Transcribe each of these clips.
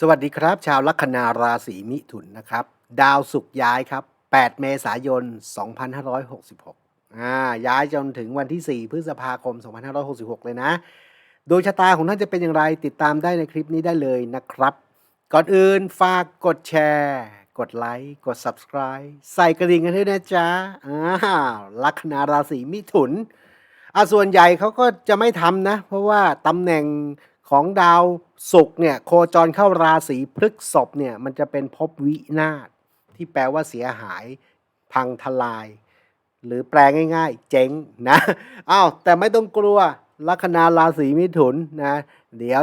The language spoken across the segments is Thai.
สวัสดีครับ ชาวลัคนาราศีมิถุนนะครับ ดาวศุกร์ย้ายครับ 8 เมษายน 2566อ่าย้ายจนถึงวันที่ 4 พฤษภาคม 2566 เลยนะ โดยชะตาของท่านจะเป็นอย่างไรติดตามได้ในคลิปนี้ได้เลยนะครับ ก่อนอื่นฝากกดแชร์ กดไลค์ กด Subscribe ใส่กระดิ่งกันด้วยนะจ๊ะอ้าลัคนาราศีมิถุนอะส่วนใหญ่เขาก็จะไม่ทำนะ เพราะว่าตำแหน่ง ของดาวศุกร์เนี่ยโคจรเข้าราศีพฤษภเนี่ยมันจะเป็นภพวินาศที่แปลว่าเสียหาย พังทลาย หรือแปลง่าย ๆ เจ๊งนะอ้าวแต่ไม่ต้องกลัวลัคนาราศีมิถุนนะเดี๋ยว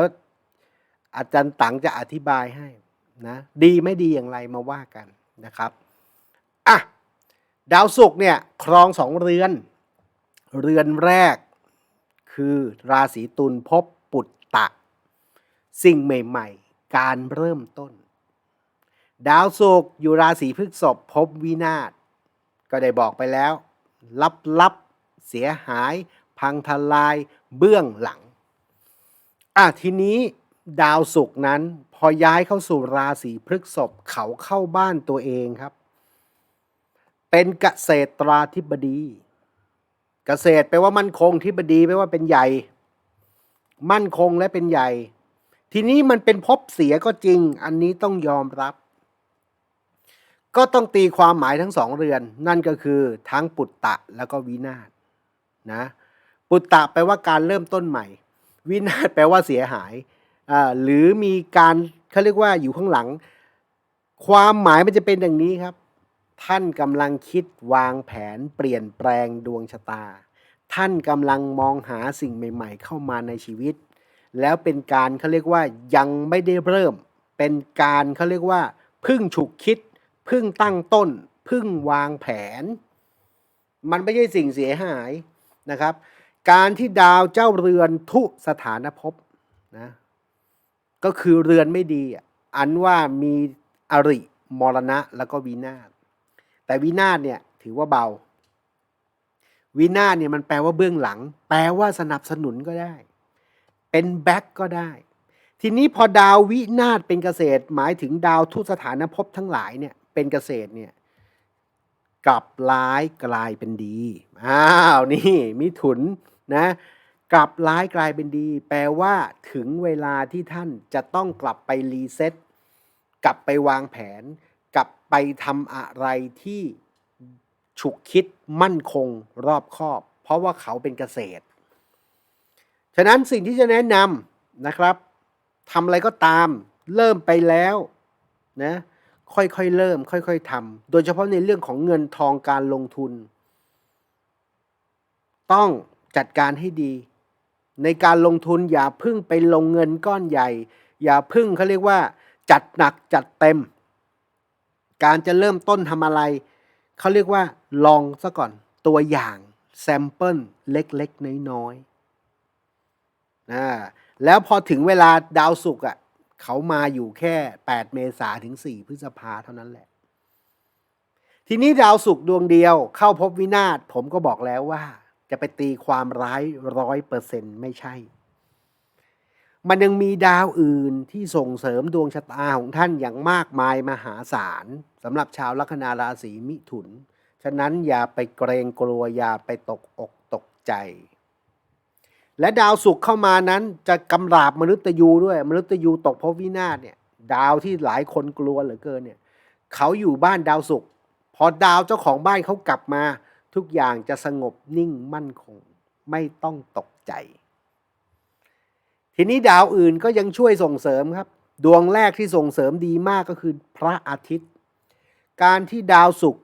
อาจารย์ตังจะอธิบายให้นะดีไม่ดีอย่างไรมาว่ากันนะครับอะดาวศุกร์เนี่ยครองสองเรือน เรือนแรกคือราศีตุลพบ สิ่งใหม่ ๆ การเริ่มต้น ดาวศุกร์อยู่ราศีพฤษภพบวินาศก็ได้บอกไปแล้ว ลับลับๆเสียหาย พังทลาย เบื้องหลัง อะทีนี้ดาวศุกร์นั้น พอย้ายเข้าสู่ราศีพฤษภเขาเข้าบ้านตัวเองครับ เป็นเกษตราธิบดี เกษตรแปลว่ามั่นคงที่บดีแปลว่าเป็นใหญ่ มั่นคงและเป็นใหญ่ ทีนี้มันเป็นภพเสียก็จริง อันนี้ต้องยอมรับ ก็ต้องตีความหมายทั้งสองเรือน นั่นก็คือทั้งปุตตะแล้วก็วินาศนะ ปุตตะแปลว่าการเริ่มต้นใหม่ วินาศแปลว่าเสียหาย หรือมีการเขาเรียกว่าอยู่ข้างหลัง ความหมายมันจะเป็นอย่างนี้ครับ ท่านกำลังคิดวางแผนเปลี่ยนแปลงดวงชะตา ท่านกำลังมองหาสิ่งใหม่ ๆ เข้ามาในชีวิต แล้วเป็นการเขาเรียกว่ายังไม่ได้เริ่ม เป็นการเขาเรียกว่า พึ่งฉุกคิด พึ่งตั้งต้น พึ่งวางแผน มันไม่ใช่สิ่งเสียหายนะครับ การที่ดาวเจ้าเรือนทุสถานภพนะก็คือเรือนไม่ดี อันว่ามีอริมรณะแล้วก็วินาศแต่วินาศเนี่ยถือว่าเบา วินาศเนี่ยมันแปลว่าเบื้องหลัง แปลว่าสนับสนุนก็ได้ เป็นแบ็กก็ได้ ทีนี้พอดาววินาศเป็นเกษตร หมายถึงดาวทุสถานภพทั้งหลายเนี่ยเป็นเกษตรเนี่ยกลับร้ายกลายเป็นดีอ้าวนี่มิถุนนะกลับร้ายกลายเป็นดี แปลว่าถึงเวลาที่ท่านจะต้องกลับไปรีเซ็ตกลับไปวางแผน กลับไปทำอะไรที่ฉุกคิดมั่นคงรอบคอบ เพราะว่าเขาเป็นเกษตร ฉะนั้นสิ่งที่จะแนะนำนะครับทำอะไรก็ตาม เริ่มไปแล้วนะค่อยๆเริ่ม ค่อยๆทำโดยเฉพาะในเรื่องของเงินทองการลงทุน ต้องจัดการให้ดี ในการลงทุนอย่าพึ่งไปลงเงินก้อนใหญ่ อย่าพึ่งเขาเรียกว่า จัดหนักจัดเต็ม การจะเริ่มต้นทำอะไร เขาเรียกว่าลองซะก่อนตัวอย่างแซมเปิลเล็กๆ น้อยๆ นะแล้วพอถึงเวลาดาวศุกร์อะเขามาอยู่แค่ 8 เมษาถึง 4 พฤษภาเท่านั้นแหละ ทีนี้ดาวศุกร์ดวงเดียวเข้าพบวินาศผมก็บอกแล้วว่า จะไปตีความร้ายร้อยเปอร์เซ็นต์ไม่ใช่ มันยังมีดาวอื่นที่ส่งเสริมดวงชะตาของท่านอย่างมากมายมหาศาลสำหรับชาวลัคนาราศีมิถุน ฉะนั้นอย่าไปเกรงกลัวอย่าไปตกอกตกใจ และดาวศุกร์เข้ามานั้นจะกำราบมนุษย์ยูด้วย มนุษย์ยูตกภพราะวินาศเนี่ย ดาวที่หลายคนกลัวเหลือเกินเนี่ยเขาอยู่บ้านดาวศุกร์พอดาวเจ้าของบ้านเขากลับมา ทุกอย่างจะสงบนิ่งมั่นคง ไม่ต้องตกใจ ทีนี้ดาวอื่นก็ยังช่วยส่งเสริมครับ ดวงแรกที่ส่งเสริมดีมากก็คือพระอาทิตย์ การที่ดาวศุกร์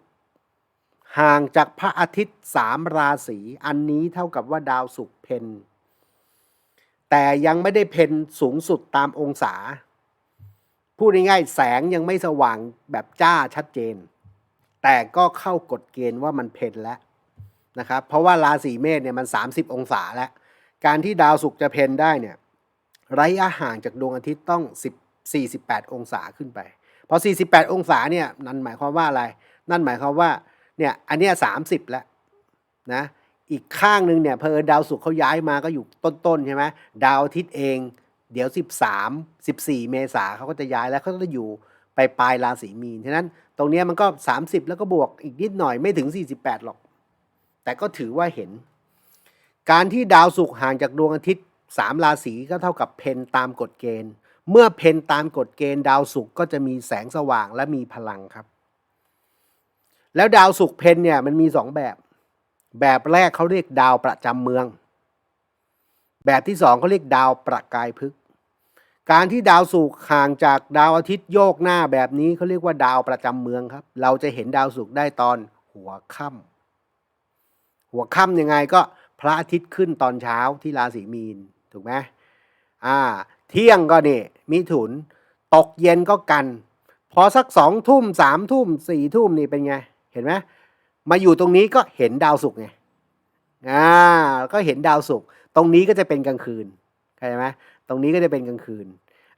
ห่างจากพระอาทิตย์สามราศีอันนี้เท่ากับว่าดาวศุกร์เพน แต่ยังไม่ได้เพนสูงสุดตามองศา พูดง่ายๆแสงยังไม่สว่างแบบจ้าชัดเจน แต่ก็เข้ากฎเกณฑ์ว่ามันเพนแล้วนะครับ เพราะว่าราศีเมษเนี่ยมัน 30 องศาแล้ว การที่ดาวศุกร์จะเพนได้เนี่ยระยะห่างจากดวงอาทิตย์ต้อง 10 48 องศาขึ้นไป พอ 48 องศาเนี่ยนั่นหมายความว่าอะไร นั่นหมายความว่าเนี่ยอันเนี้ย30 แล้วนะ อีกข้างหนึ่งเนี่ยเพอดาวศุกร์เขาย้ายมาก็อยู่ต้นๆใช่ไหมดาวอาทิตย์เอง เดี๋ยว 13 14 เมษาเขาก็จะย้ายแล้วเขาก็จะอยู่ไปปลายราศีมีนฉะนั้นตรงนี้มันก็ 30 แล้วก็บวกอีกนิดหน่อยไม่ถึง 48 หรอก แต่ก็ถือว่าเห็น การที่ดาวศุกร์ห่างจากดวงอาทิตย์ 3 ราศีก็เท่ากับเพนตามกฎเกณฑ์ เมื่อเพนตามกฎเกณฑ์ ดาวศุกร์ก็จะมีแสงสว่างและมีพลังครับ แล้วดาวศุกร์เพนเนี่ยมันมีสองแบบ แบบแรกเขาเรียกดาวประจำเมือง แบบที่สองเขาเรียกดาวประกายพฤกษ์การที่ดาวศุกร์ห่างจากดาวอาทิตย์โยกหน้าแบบนี้เขาเรียกว่าดาวประจำเมืองครับ เราจะเห็นดาวศุกร์ได้ตอนหัวค่ำหัวค่ำยังไงก็พระอาทิตย์ขึ้นตอนเช้าที่ราศีมีนถูกไหมอ่า เที่ยงก็นี่มิถุน ตกเย็นก็กัน พอสักสองทุ่มสามทุ่มสี่ทุ่มนี่เป็นไง เห็นไหม มาอยู่ตรงนี้ก็เห็นดาวศุกร์ไงอ่าก็เห็นดาวศุกร์ตรงนี้ก็จะเป็นกลางคืนเข้าใจไหมตรงนี้ก็จะเป็นกลางคืน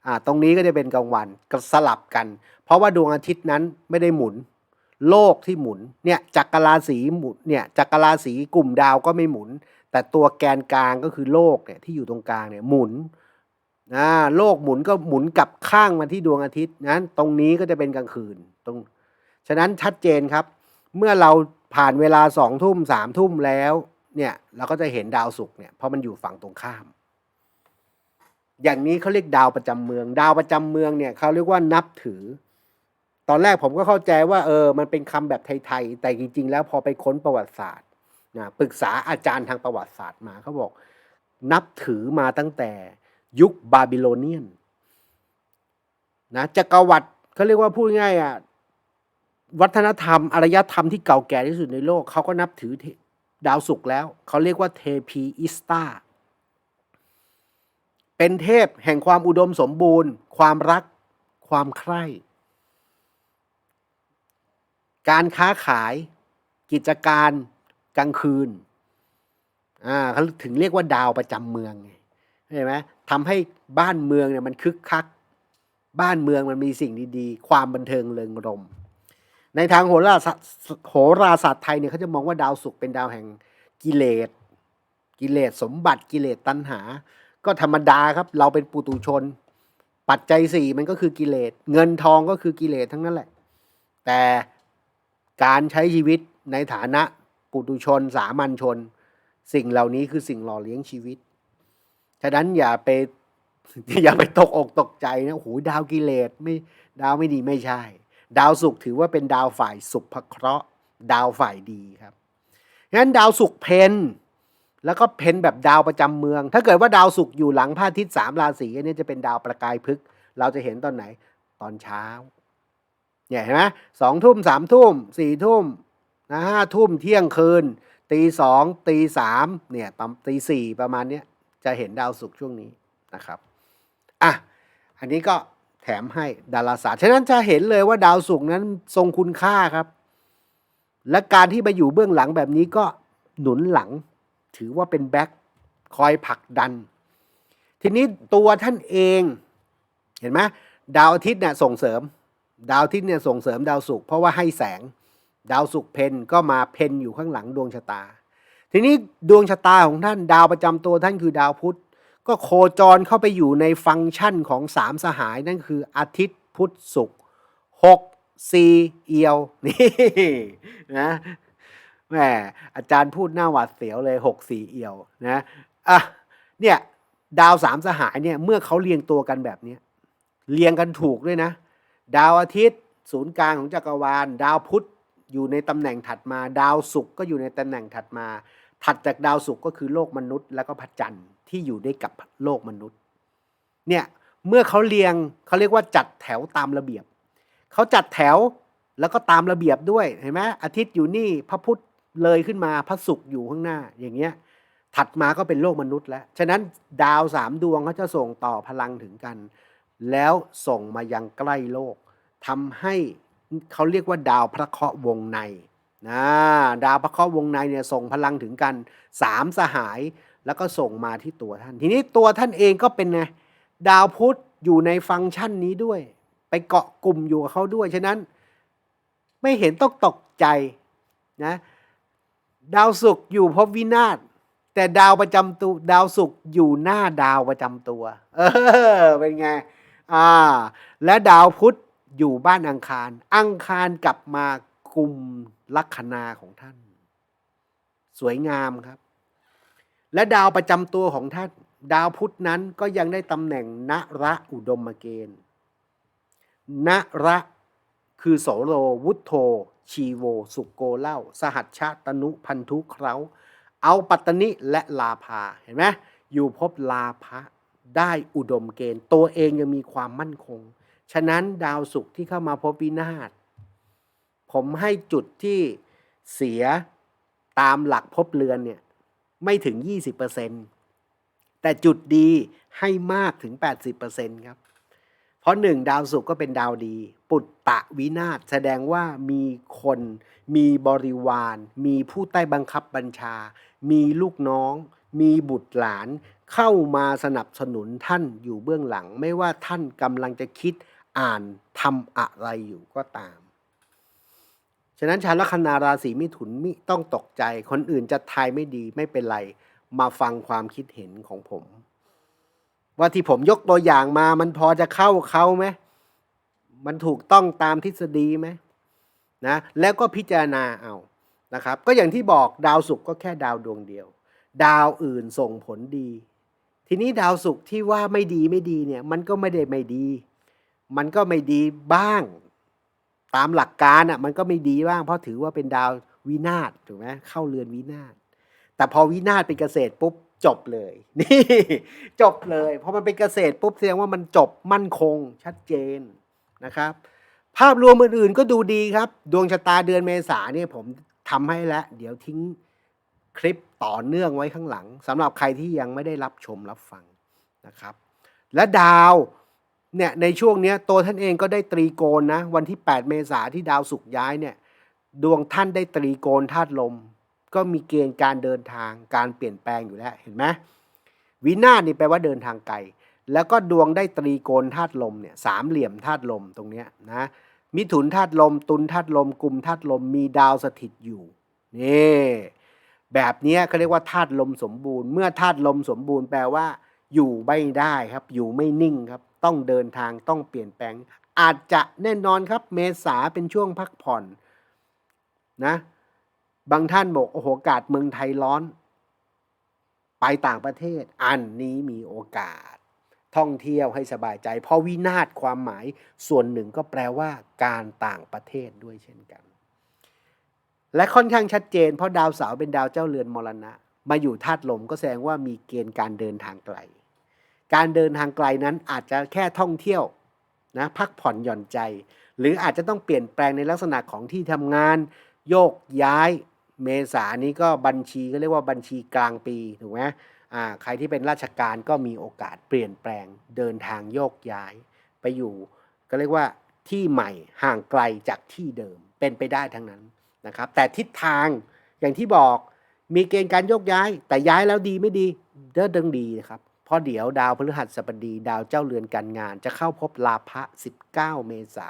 อ่าตรงนี้ก็จะเป็นกลางวันก็สลับกัน เพราะว่าดวงอาทิตย์นั้นไม่ได้หมุน โลกที่หมุนเนี่ยจักรราศีหมุนเนี่ยจักรราศีกลุ่มดาวก็ไม่หมุน แต่ตัวแกนกลางก็คือโลกเนี่ยที่อยู่ตรงกลางเนี่ยหมุนอ่าโลกหมุนก็หมุนกลับข้างมาที่ดวงอาทิตย์นั้นตรงนี้ก็จะเป็นกลางคืนตรงฉะนั้นชัดเจนครับ เมื่อเราผ่านเวลาสองทุ่มสามทุ่มแล้วเนี่ยเราก็จะเห็นดาวศุกร์เนี่ยเพราะมันอยู่ฝั่งตรงข้าม อย่างนี้เขาเรียกดาวประจำเมือง ดาวประจำเมืองเนี่ยเขาเรียกว่านับถือ ตอนแรกผมก็เข้าใจว่าเออมันเป็นคำแบบไทยๆแต่จริงๆ แล้วพอไปค้นประวัติศาสตร์นะปรึกษาอาจารย์ทางประวัติศาสตร์มาเขาบอก นับถือมาตั้งแต่ยุคบาบิโลเนียนนะจักรวรรดิเขาเรียกว่าพูดง่ายอะ วัฒนธรรมอารยธรรมที่เก่าแก่ที่สุดในโลก เขาก็นับถือดาวศุกร์แล้ว เขาเรียกว่าเทพีอิสตาเป็นเทพแห่งความอุดมสมบูรณ์ ความรัก ความใคร่ การค้าขาย กิจการกลางคืนอ่าเขาถึงเรียกว่าดาวประจำเมืองไงเห็นไหมทำให้บ้านเมืองเนี่ยมันคึกคัก บ้านเมืองมันมีสิ่งดีๆ ความบันเทิงเริงรมย์ ในทางโหราศาสตร์โหราศาสตร์ไทยเนี่ยเขาจะมองว่าดาวศุกร์เป็นดาวแห่งกิเลส กิเลสสมบัติกิเลสตัณหา ก็ธรรมดาครับ เราเป็นปุตุชน ปัจจัยสี่มันก็คือกิเลส เงินทองก็คือกิเลสทั้งนั้นแหละ แต่การใช้ชีวิตในฐานะปุตุชน สามัญชน สิ่งเหล่านี้คือสิ่งหล่อเลี้ยงชีวิต ฉะนั้นอย่าไปอย่าไปตกอกตกใจนะโอ้โหดาวกิเลสไม่ดาวไม่ดีไม่ใช่ ดาวศุกร์ถือว่าเป็นดาวฝ่ายสุภเคราะห์ ดาวฝ่ายดีครับงั้นดาวศุกร์เพนแล้วก็เพนแบบดาวประจำเมือง ถ้าเกิดว่าดาวศุกร์อยู่หลังพระอาทิตย์สามราศีอันนี้จะเป็นดาวประกายพฤกษ์เราจะเห็นตอนไหนตอนเช้าเนี่ยเห็นไหมสองทุ่มสามทุ่มสี่ทุ่มนะห้าทุ่มเที่ยงคืน ตีสองตีสามเนี่ยประมตีสี่ประมาณเนี้ยจะเห็นดาวศุกร์ช่วงนี้นะครับอะอันนี้ก็ ถมให้ดาราศาสตร์ฉะนั้นจะเห็นเลยว่าดาวศุกร์นั้นทรงคุณค่าครับ และการที่มาอยู่เบื้องหลังแบบนี้ก็หนุนหลัง ถือว่าเป็นแบ็คคอยผลักดัน ทีนี้ตัวท่านเองเห็นไหมดาวอาทิตย์เนี่ยส่งเสริม ดาวอาทิตย์เนี่ยส่งเสริมดาวศุกร์เพราะว่าให้แสง ดาวศุกร์เพนก็มาเพนอยู่ข้างหลังดวงชะตา ทีนี้ดวงชะตาของท่านดาวประจำตัวท่านคือดาวพุธ ก็โคจรเข้าไปอยู่ในฟังก์ชันของสามสหายนั่นคืออาทิตย์พุธศุกร์หกสี่เอียวนี่นะแหมอาจารย์พูดหน้าหวาดเสียวเลยหกสี่เอียวนะอะเนี่ยดาวสามสหายเนี่ยเมื่อเขาเรียงตัวกันแบบนี้เรียงกันถูกด้วยนะ ดาวอาทิตย์ ศูนย์กลางของจักรวาล ดาวพุธอยู่ในตำแหน่งถัดมา ดาวศุกร์ก็อยู่ในตำแหน่งถัดมา ถัดจากดาวศุกร์ก็คือโลกมนุษย์แล้วก็พระจันทร์ ที่อยู่ด้วยกับโลกมนุษย์ เนี่ยเมื่อเขาเรียงเขาเรียกว่าจัดแถวตามระเบียบเขาจัดแถวแล้วก็ตามระเบียบด้วยเห็นไหมอาทิตย์อยู่นี่พระพุธเลยขึ้นมาพระศุกร์อยู่ข้างหน้าอย่างเงี้ยถัดมาก็เป็นโลกมนุษย์แล้ว ฉะนั้นดาวสามดวงเขาจะส่งต่อพลังถึงกัน แล้วส่งมายังใกล้โลกทำให้เขาเรียกว่าดาวพระเคราะห์วงในนะดาวพระเคราะห์วงในเนี่ยส่งพลังถึงกันสามสหาย แล้วก็ส่งมาที่ตัวท่าน ทีนี้ตัวท่านเองก็เป็นไงดาวพุธอยู่ในฟังก์ชันนี้ด้วย ไปเกาะกลุ่มอยู่กับเขาด้วย ฉะนั้น ไม่เห็นต้องตกใจนะดาวศุกร์อยู่ภพวินาศแแต่ดาวประจำตัวดาวศุกร์อยู่หน้าดาวประจำตัว เออเป็นไงอ่าและดาวพุธอยู่บ้านอังคาร อังคารกลับมากลุ่มลัคนาของท่าน สวยงามครับ และดาวประจำตัวของท่านดาวพุธนั้นก็ยังได้ตำแหน่งนระอุดมเกณฑ์นระคือโสโรวุฒโธ ชีโว สุโกเล่า สหัชชาตนุพันธุเคราเอาปัตตนิและลาภาเห็นไหมอยู่พบลาภะได้อุดมเกณฑ์ ตัวเองยังมีความมั่นคง ฉะนั้นดาวศุกร์ที่เข้ามาพบวินาศผมให้จุดที่เสียตามหลักภพเรือนเนี่ย ไม่ถึง 20%แต่จุดดีให้มากถึง 80%ครับ เพราะหนึ่งดาวศุกก็เป็นดาวดี ปุตตะวินาศแสดงว่ามีคน มีบริวาร มีผู้ใต้บังคับบัญชา มีลูกน้อง มีบุตรหลานเข้ามาสนับสนุนท่านอยู่เบื้องหลัง ไม่ว่าท่านกำลังจะคิดอ่านทำอะไรอยู่ก็ตาม ฉะนั้นชาวลัคนาราศีมิถุนมิต้องตกใจ คนอื่นจะทายไม่ดีไม่เป็นไร มาฟังความคิดเห็นของผม ว่าที่ผมยกตัวอย่างมามันพอจะเข้าเขาไหมมันถูกต้องตามทฤษฎีไหมนะแล้วก็พิจารณาเอานะครับ ก็อย่างที่บอกดาวศุกร์ก็แค่ดาวดวงเดียว ดาวอื่นส่งผลดี ทีนี้ดาวศุกร์ที่ว่าไม่ดีไม่ดีเนี่ย มันก็ไม่ได้ไม่ดี มันก็ไม่ดีบ้าง ตามหลักการอะมันก็ไม่ดีบ้างเพราะถือว่าเป็นดาววินาศถูกไหมเข้าเรือนวินาศแต่พอวินาศเป็นเกษตรปุ๊บจบเลย นี่จบเลยพอมันเป็นเกษตรปุ๊บแสดงว่ามันจบมั่นคงชัดเจนนะครับ ภาพรวมอื่นๆก็ดูดีครับ ดวงชะตาเดือนเมษาเนี่ยผมทำให้แล้ว เดี๋ยวทิ้งคลิปต่อเนื่องไว้ข้างหลังสำหรับใครที่ยังไม่ได้รับชมรับฟังนะครับ และดาว เนี่ยในช่วงเนี้ยตัวท่านเองก็ได้ตรีโกณนะวันที่ 8 เมษาที่ดาวศุกร์ย้ายเนี่ยดวงท่านได้ตรีโกณธาตุลม ก็มีเกณฑ์การเดินทางการเปลี่ยนแปลงอยู่แล้วเห็นไหมวินาศนี่แปลว่าเดินทางไกลแล้วก็ดวงได้ตรีโกณธาตุลมเนี่ยสามเหลี่ยมธาตุลมตรงเนี้ยนะมิถุนธาตุลม ตุลธาตุลมกลุ่มธาตุลมมีดาวสถิตอยู่นี่แบบนี้เขาเรียกว่าธาตุลมสมบูรณ์ เมื่อธาตุลมสมบูรณ์แปลว่า อยู่ไม่ได้ครับ อยู่ไม่นิ่งครับ ต้องเดินทางต้องเปลี่ยนแปลง อาจจะแน่นอนครับ เมษาเป็นช่วงพักผ่อนนะบางท่านบอกโอ้โหอากาศเมืองไทยร้อน ไปต่างประเทศ อันนี้มีโอกาส ท่องเที่ยวให้สบายใจ เพราะวินาศความหมายส่วนหนึ่งก็แปลว่า การต่างประเทศด้วยเช่นกัน และค่อนข้างชัดเจน เพราะดาวเสาร์เป็นดาวเจ้าเรือนมรณะ มาอยู่ธาตุลมก็แสดงว่ามีเกณฑ์การเดินทางไกล การเดินทางไกลนั้นอาจจะแค่ท่องเที่ยวนะพักผ่อนหย่อนใจ หรืออาจจะต้องเปลี่ยนแปลงในลักษณะของที่ทำงาน โยกย้าย เมษานี้ก็บัญชีก็เรียกว่าบัญชีกลางปีถูกไหมอ่าใครที่เป็นราชการก็มีโอกาสเปลี่ยนแปลงเดินทางโยกย้าย ไปอยู่ ก็เรียกว่าที่ใหม่ห่างไกลจากที่เดิมเป็นไปได้ทั้งนั้นนะครับ แต่ทิศทางอย่างที่บอกมีเกณฑ์การโยกย้าย แต่ย้ายแล้วดีไม่ดีเด้อดึงดีนะครับ เพราะเดี๋ยวดาวพฤหัสบดีดาวเจ้าเรือนการงาน จะเข้าพบลาภะ19 เมษา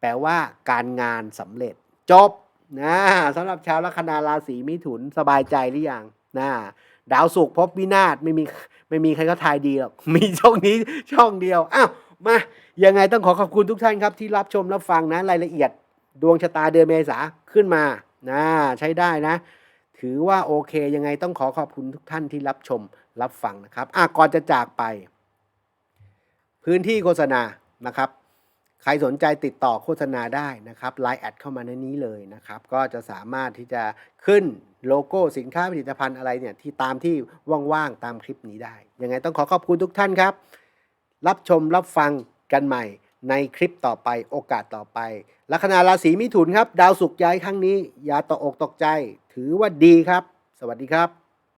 แปลว่าการงานสำเร็จ จบนะสำหรับชาวลัคนาราศีมิถุนสบายใจหรือยังนะดาวศุกร์พบวินาศไม่มีไม่มีใครก็ทายดีหรอกมีช่องนี้ช่องเดียวอ้าวมายังไงต้องขอขอบคุณทุกท่านครับที่รับชมรับฟังนะรายละเอียดดวงชะตาเดือนเมษาขึ้นมานะใช้ได้นะ ถือว่าโอเคยังไงต้องขอขอบคุณทุกท่านที่รับชม รับฟังนะครับอะก่อนจะจากไป พื้นที่โฆษณานะครับ ใครสนใจติดต่อโฆษณาได้นะครับไลน์แอดเข้ามาในนี้เลยนะครับ ก็จะสามารถที่จะขึ้นโลโก้สินค้าผลิตภัณฑ์อะไรเนี่ยที่ตามที่ว่างๆตามคลิปนี้ได้ ยังไงต้องขอขอบคุณทุกท่านครับ รับชมรับฟังกันใหม่ในคลิปต่อไปโอกาสต่อไป ลัคนาราศีมิถุนครับ ดาวศุกย้ายครั้งนี้ อย่าตกอกตกใจ ถือว่าดีครับ สวัสดีครับ